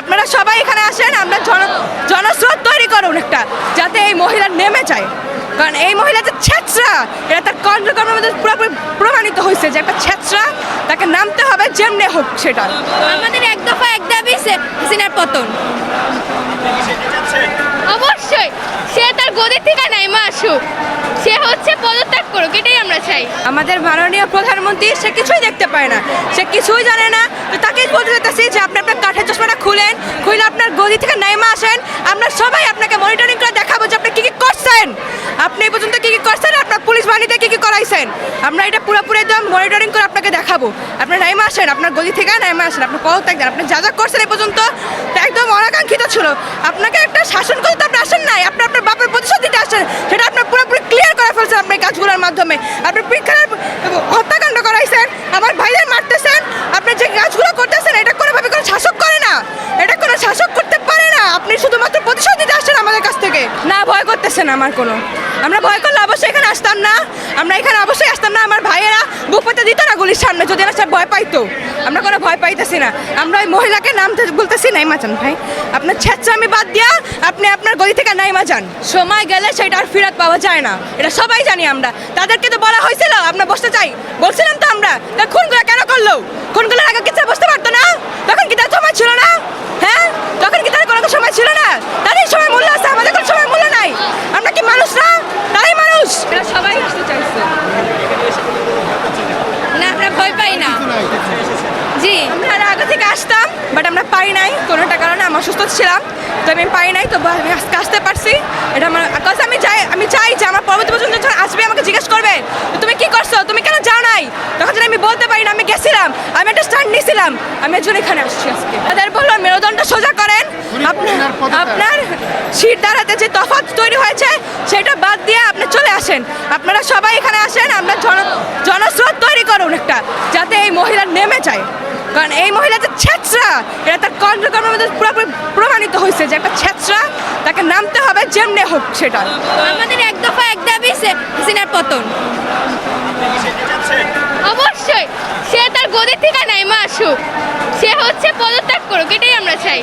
আপনারা সবাই এখানে আসেন, আমরা জন, জনস্রোত তৈরি করুন একটা, যাতে এই মহিলা নেমে যায়। কারণ এই মহিলা যে ছেচরা এটা তার কর্মকর্মের মধ্যে পুরোপুরি প্রমাণিত হয়েছে যে একটা ছেচরা তাকে নামতে হবে যেমনি হোক সেটা। আমাদের এক দফা এক দাবি হাসিনার পতন। অবশ্যই, সে তার গদি থেকে নাইমা আসুক সে হচ্ছে পদত্যাগ করুক, এটাই চাই। আমাদের মাননীয় প্রধানমন্ত্রী, সে কিছুই দেখতে পায় না। সে কিছুই জানে না। তো তাকে বলতে চাইতেছি যে আপনি আপনার কাঠের চশমাটা খুলেন, খুলে আপনার গদি থেকে নাইমা আসেন। আমরা সবাই আপনাকে মনিটরিং করে দেখাবো যে আপনি কী কী করছেন। আপনি এই পর্যন্ত কী কী করছেন আপনার পুলিশ বাহিনীতে কী কী করাইছেন। আমরা এটা পুরোপুরি একদম মনিটরিং করে আপনাকে দেখাবো। আপনার নাইমা আসেন, আপনার গদি থেকে নাইমা আসেন, আপনি পদত্যাগ দেন, আপনি যা যা করছেন এই পর্যন্ত একদম অনাকাঙ্ক্ষিত ছিল। আপনাকে একটা শাসন করতে আপনি আসেন নাই আপনি আপনার বাপের প্রতিশোধ দিতে আসেন সেটা আপনার পুরোপুরি ক্লিয়ার করে ফেলছেন আপনি এই কাজগুলোর মাধ্যমে। আপনি পরীক্ষার হত্যাকাণ্ড করাইছেন, আমার ভাইদের মারতেছেন, আপনি যে কাজগুলো করতেছেন, এটা কোনোভাবে কোনো শাসক করে না। এটা কোনো শাসক করতে পারে না। আপনি শুধুমাত্র প্রতিশোধ দিতে আসছেন আমাদের কাছ থেকে। না, ভয় করতেছেন আমার কোনো। আমরা ভয় করলে অবশ্যই এখানে আসতাম না আমরা এখানে অবশ্যই আসতাম না আমার ভাইয়েরা বুক পেতে গুলির সামনে যদি সে ভয় পাইতো, আমরা কোনো ভয় পাইতেছি না। আমরা ওই মহিলাকে নামতে বলতেছি নাইমা যান ভাই। আপনার ছেঁচামি বাদ দিয়া আপনি আপনার গলি থেকে নাইমা যান সময় গেলে সেটা আর ফিরত পাওয়া যায় না। এটা সবাই জানি আমরা। তাদেরকে তো বলা হয়েছিল আপনার বসতে চাই। বলছিলাম তো আমরা। তা খুনগুলো কেন করল? খুনগুলোর আগে কিছু বসতে পারতো না তখন কি তার সময় ছিল না হ্যাঁ তখন কি তার কোনো সময় ছিল না তাদের সময় মূল্য আছে আমাদের কোনো সময় মূল্য নাই আমরা কি মানুষ না তারাই মানুষ এরা সবাই আসতে চাইছে না আমরা ভয় পাই না। জি আমরা আগে থেকে আসতাম বাট আমরা পাই নাই কোনোটা কারণে আমি অসুস্থ ছিলাম। তো আমি পাই নাই তো আমি আজকে আসতে পারছি। এটা আমার কাছে আমি চাই আমি চাই যে আমার পরবর্তী পর্যন্ত যখন আসবে আমাকে জিজ্ঞেস করবে তুমি কি করছ? তুমি কেন যাও নাই? তখন আমি বলতে পারি না আমি গেছিলাম আমি একটা স্ট্যান্ড নিয়েছিলাম। আমি একজন এখানে আসছি আজকে। তাদের বললাম মেরুদণ্ড সোজা করেন। আপনার আপনার সিট দাঁড়াতে যে তফাৎ তৈরি হয়েছে সেটা বাদ দিয়ে আপনি চলে আসেন। আপনারা সবাই এখানে আসেন আমরা জন জনস্রোত তৈরি করুন একটা যাতে এই মহিলা নেমে যায় কারণ এই মহিলা যে ছেচরা এটা তার কর্মকর্মের মধ্যে পুরোপুরি প্রমাণিত হয়েছে যে একটা ছেচরা তাকে নামতে হবে যেমনি হোক সেটা। আমাদের এক দফা এক দাবি সে হাসিনার পতন। অবশ্যই, সে তার গদি থেকে নাইমা আসুক। সে হচ্ছে পদত্যাগ করুক, এটাই আমরা চাই।